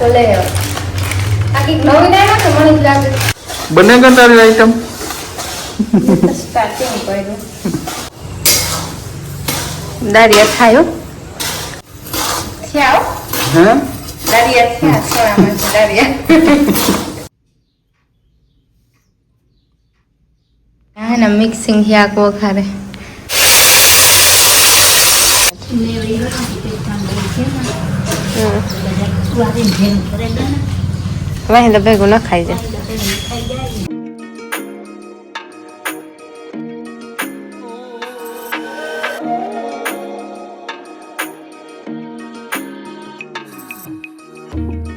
નાસ્તો લઈ આવ્યો આ કંઈક નવીન આવ્યો ને મને જ લાગે. બને કે આઈટમ સ્ટાર્ટિંગ કર્યું. દારિયા ખાયો? થયા હે. દારિયા થયા સોળામાં દારિયા હા ને મિક્સિંગ યાક વખારે વાહિંદ ભેગું ન ખાઈ જાય. સીસી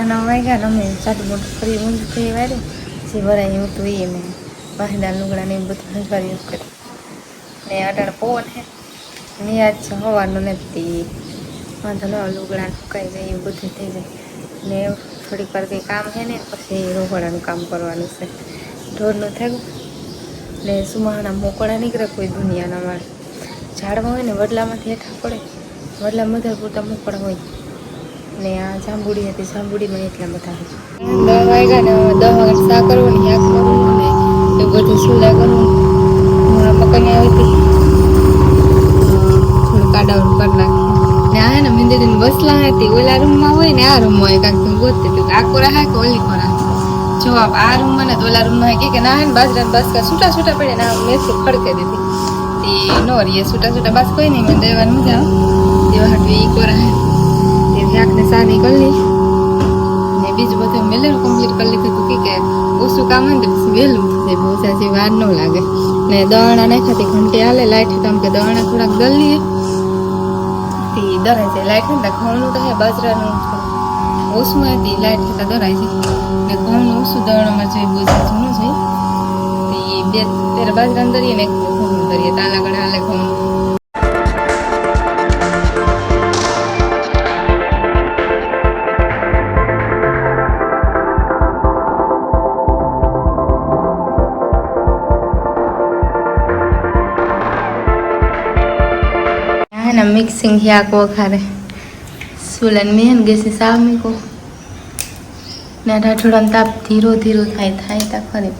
સાડા નવ વાગ્યા અમે ચાટુ મોટું ફરી ઊંઘ થઈ વાર્યું જે ભરાય એવું તો એ મેં. વાહિંદા લુગડા ને એવું બધું યુઝ કરી ને અટાણે પવન હે ને આજ હવાનું નથી. વાંધો ન લુગડા સુકાઈ જાય એવું બધું થઈ જાય. ને થોડીક વાર કંઈ કામ છે ને, પછી રોકડાનું કામ કરવાનું છે. ઢોરનું થયું ને સુમાહાના મોકળા નીકળે કોઈ દુનિયાના મારે ઝાડવા હોય ને, વડલામાંથી હેઠા પડે. વડલા બધા પૂરતા મોકળા હોય. ને આ જાંબુડી હતી, જાંબુડીમાં એટલા બધા દસ વાગ્યા ને દવા વાગ્યા શા કરવું ને યાદ કરવું ને એ બધું સુલા કરવું મકાને આવી હતી. થોડું કાડાવડું કરી નાખ્યું ને આ ને મિંદડીને બસલા હતી ઓલા રૂમમાં હોય ને આ રૂમમાં હોય કાંઈક ગોતતી હતી આ કોરા હા કે ઓલી કોરા? જવાબ આ રૂમમાં ને ઓલા રૂમમાં કે ના હે ને બાજરા બાસકા છૂટા છૂટા પડે ને આ મેસું ખડકે દીધી. તે નો રીએ છૂટા છૂટા બાસ કોઈ નહીં મને દેવાનું જાઓ એવા હાટુ ઈ કોરા શાકને સાની કરી ને બીજું બધું મેલેલું કમ્પ્લીટ કરી લીધું હતું કે ઓછું કામ હોય ને વહેલું થઈ બહુ સાચી વાર ન લાગે. ને દવાણા નાખાતી ઘંટી હાલે લાઈટ હતા કે દવાણા થોડાક દળ લઈએ તે દરાય છે લાઈટ ને ઘઉંનું તો હે, બાજરાનું ઓછું હતી લાઈટ થતા દરાય છે. ને ઘઉંનું ઓછું દવાણામાં જોઈએ બહુ સાચું ન જોઈએ બે, ત્યારે બાજરાનું દરીએ ને ઘઉંનું દરીએ તાલા ગળા હાલે ઘઉંનું. હે ને મિક્સિંગ હિયાક વખારે સુલન મેન ગેસી સામી કો ને ઢાઠોડા તાપ ધીરો ધીરો થાય થાય તા ખરી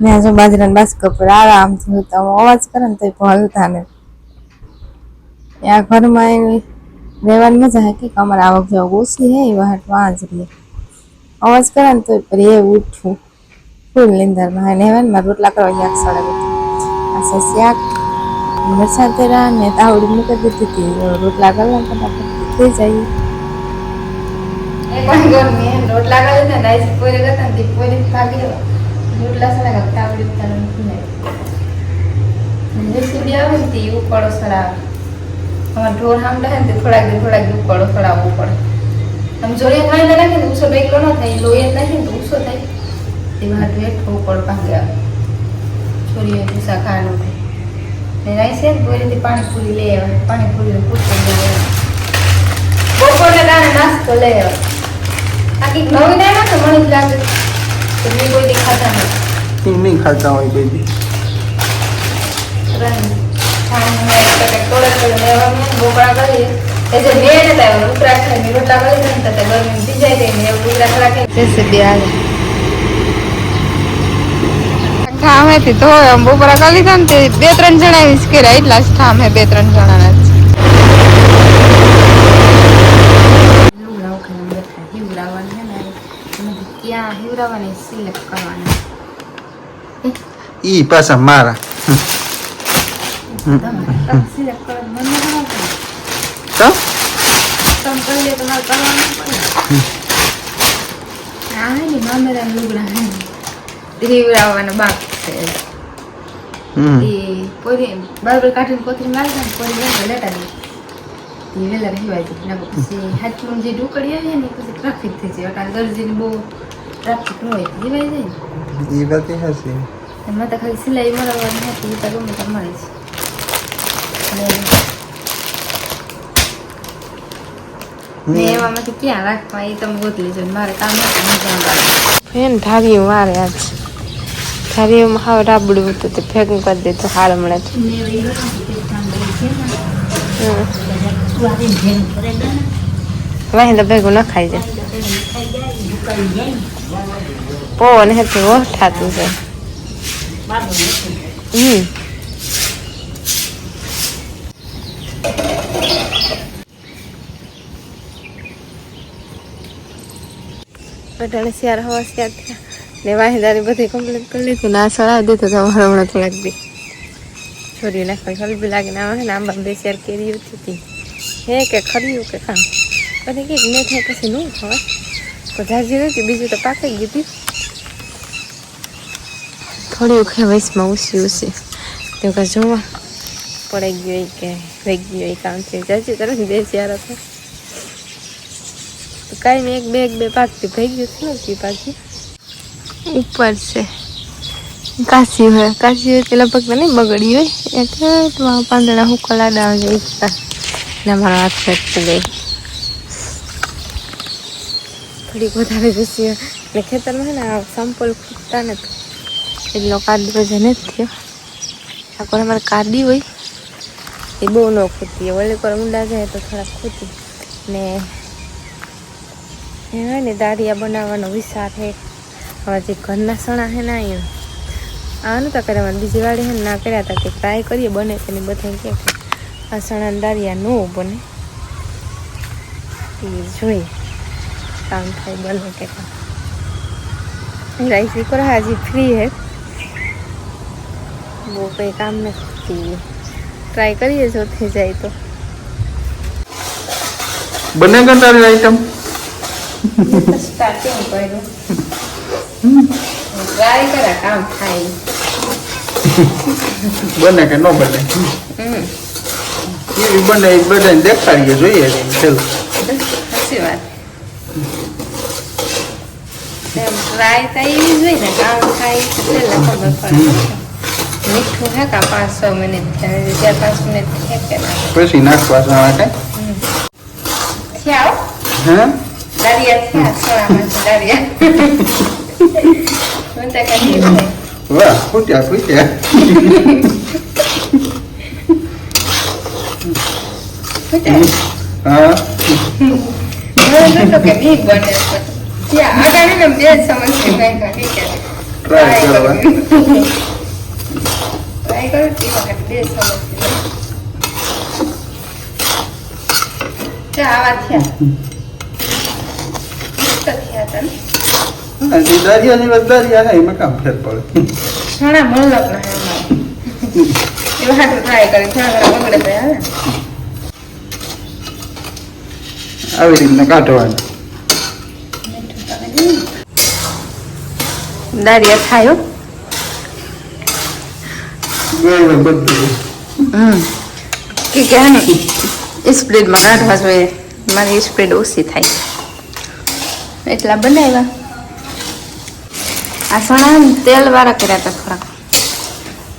ને જો બાજરાના કપડા પર આરામથી હોતા અવાજ કરે ને તો હલતા ને આ ઘરમાં એવી રહેવાની મજા હે કે અમારે આવક જાવ ઓછી હે, એ હાટ વાંચ રહીએ અવાજ કરે ને તો પર એ ઉઠવું ફૂલ નિંદરમાં હે. ને હવે મારે રોટલા કરવા સળે બધું. આ સસ્યાક વરસાદ તેરા ને તાવડી મૂકી દીધી હતી. રોટલા કરવા ફટાફટ થઈ જાય. રોટલા કરીને પૂરી કરતા પૂરી ભાગી કે તાવડી ઉતાર નથી રેસીપી આવે ને તે ઉકળો સડાવે અમારે ઢોર સાંભળે ને તે થોડાક દે થોડાક દી ઉકળો સડાવવો પડે આમ જોડે ખાઈ ના નાખે ને ઉસો બેકલો ન થાય લોહી નાખે ને તો ઉસો થાય તે વાત હેઠો ઉકળ ભાગે આવે છોરીએ ભૂસા ખાવાનું થાય ને રાઈસ ને પોરીથી પાણીપુરી લઈ આવે પાણીપુરી પૂછો બપોરને દાણે નાસ્તો લઈ આવે આ કંઈક નવીન આવ્યો ને મને જ લાગે તો મેં કોઈ દી ખાતા નથી નહીં ખાતા હોય કોઈ દી રન છાણ તો બપોરા કરી લીધા ને બે ત્રણ જણા વિસ્કેરા એટલા જ ઠામ બે ત્રણ જણાના જ આ હિવરાવાની સિલેક્ટ કરવાની ઈ પાછા મારા સિલેક્ટ કરવાનું મન તો તમે આ ને મામેરા લુગડા છે એ વેલા રહેવાય પછી જે ઢુકડી આવે ને ટ્રાફિક થઈ જાય અટાણ દરજીની બહુ ટ્રાફિક ન હોય ખાલી સિલાઈ મળવાની તો ગમે તો મળે છે ને એમાંથી ક્યાં રાખવા એ તમે ગોતલી છે મારે કામ નથી ધારીયું મારે આજ ધાર્યું હાવ રાબડું હતું તે ભેગું કરી દીધું હાલ મળે વાહી તો ભેગું ન ખાઈ જાય. પવન હેઠું ઓઠાતું છે હમ બધાને શિયાર હવા શિયાર થયા. ને વાહિદારી બધી કમ્પ્લીટ કરી લીધું. ના સળાવી દીધું તમારે હમણાં થોડાક બી છોરી નાખવા ખલબી લાગીને આવે ને આંબા બે શેર કેરી હતી. હે કે ખર્યું કે કામ? પછી કંઈક ન થાય પછી નું ખવાય જાજી નથી બીજું તો પાકી ગયું થોડી વખત વયસમાં ઉસી ઉસી તો કે જોવા. પડાઈ ગયો હોય કે વહી ગયો હોય કામ થયું જાજી તરફ શિયાર હતા તો. કાંઈ નહીં એક બે એક બે પાકતી ભાઈ ગયું છે નથી પાકી ઉપર છે. કાશી હોય. કાશી હોય પેલા લગભગ તો નહીં બગડી હોય. એટલે પાંદડા હું કલાડા ઉપર ને મારા હાથ ફેટ ગઈ. થોડીક વધારે હોય એટલે ખેતરમાં છે ને આ સંપલ ખૂટતા નથી. એટલો કાદવો જ નથી થયો. ઠાકોર અમારે કાદી હોય, એ બહુ ન ખૂટતી. વળી પર ઊંડા જાય તો થોડાક ખૂટી. ને એ હોય ને દાળિયા બનાવવાનો વિચાર છે. હવે જે ઘરના સણા છે ને અહીંયા, આ નહોતા કર્યા. મારે બીજી વાળી છે ના કર્યા હતા કે ટ્રાય કરીએ બને તો ને બધા કે આ સણા દાળિયા ન બને. એ જોઈએ. કામ થાય બને કે રાઈસ કુકર હાજી ફ્રી હે. બહુ કંઈ કામ નથી. ટ્રાય કરીએ જો થઈ જાય તો. બને તારી આઈટમ સ્ટાર્ટિંગ કર્યું ટ્રાય કરા કામ થાય. બને કે ન બને? એવી બને બધાને દેખાડીએ જોઈએ. ચાલ સાચી વાત. એમ ટ્રાય તો એવી જ હોય ને કામ થાય પહેલા ખબર પડે મીઠું હે કા પાંચ છ મિનિટ ચાર પાંચ મિનિટ થાય પછી નાખવા સાણા કઈ થયા હો. હે થયા સોળામાં છે હું તો કહી વાહ ફૂટ્યા ફૂટ્યા હા નહીં બને ત્યાં આગળ ને બે સમસ્યા કઈ કાઢી કે Try કરવા. ટ્રાય કરો. તે વખત બે ચા આવા થયા. થયા ને. જે દારિયાની વાત દારિયા હે એમાં કામ ફેર પડે. ઘણા મલક ના એમાં. એવા હાટું ટ્રાય કરી ઘણા ઘણા બગડે આવી રીતના કાઢવાનું. દારિયા થાયો કે કે ને સ્પ્રેડમાં કાઢવા જોઈએ. મારી સ્પ્રેડ ઓછી થાય. એટલા બનાવ્યા. આ સણા ને તેલ વાળા કર્યા હતા થોડાક.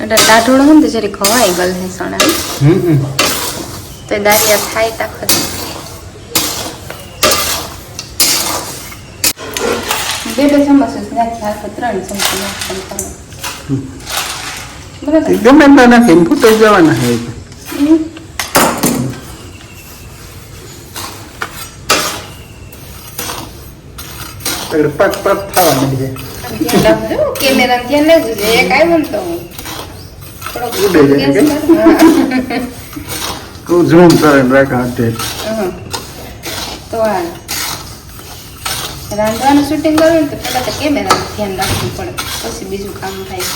એટલે દાઢોળો હોય ને તો જરી ખવાઈ ગયેલ છે સણા તો દારિયા થાય તાખત બે બે ચમચ જ નાખી ત્રણ ચમચી. બરાબર ગમે ના નાખીને ફૂટાઈ જવાના હે. એટલે પાક પાક થવા માંડે ધ્યાન કેમેરા એક આવ્યો તો જાય. હા. ઝૂમ કરીને રાખ હાથે તો આ રાંધવાનું શૂટિંગ કરવું ને તો પહેલાં તો કેમેરાનું ધ્યાન રાખવું પડે, પછી બીજું કામ થાય.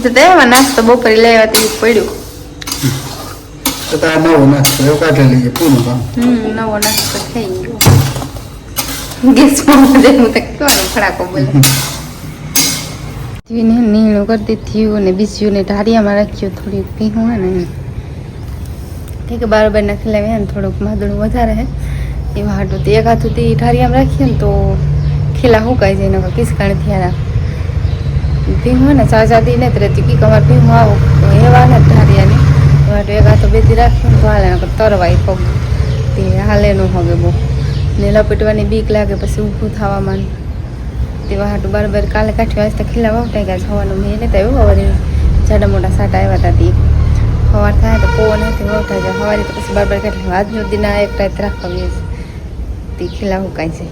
હું તો તેમાં નાસ્તો બપોરે લેવા તેવું પડ્યું. તો તાર નવો નાસ્તો એવો કાઢી લઈએ પૂરું કામ. હમ નવો નાસ્તો થઈ ગયો. ગેસમાં બધે હું તો કેવાનો ફડાકો બોલે. જીવીને નીણું કરતી થયું અને બીજું ને ઢારિયામાં રાખ્યું થોડી પીવું ને એમ. ઠીક બારોબાર ના ખીલાવી ને થોડુંક માદળું વધારે હે. એવા હાટું એક હાથું ઢારિયામાં રાખીએ ને તો ખીલા હુકાઈ જાય નકર કિસકાણ થયા ભીંગું ને ચાચાથી ને રહેતી કી કમાર ભીંગું આવો. એવા ને ઢારિયાની માટે એક હાથો બેથી રાખ્યું તો હાલે તરવાય પગ. તે હાલે ન હવે બહુ. ને લપેટવાની બીક લાગે પછી ઊભું થવામાં. તેવા હાટું બાર બાર કાલે કાઠી વાંચતા ખીલા વાવટાઈ ગયા હવાનું મેં ને તો એવું સવારે જાડા મોટા સાટા આવ્યા હતા તે. સવાર થાય તો પવન હતી વાવટા જાય સવારે તો પછી બાર બાર કાઠી આજનો દિન એક ટાઈપ રાખવા તે ખીલા હુકાય છે.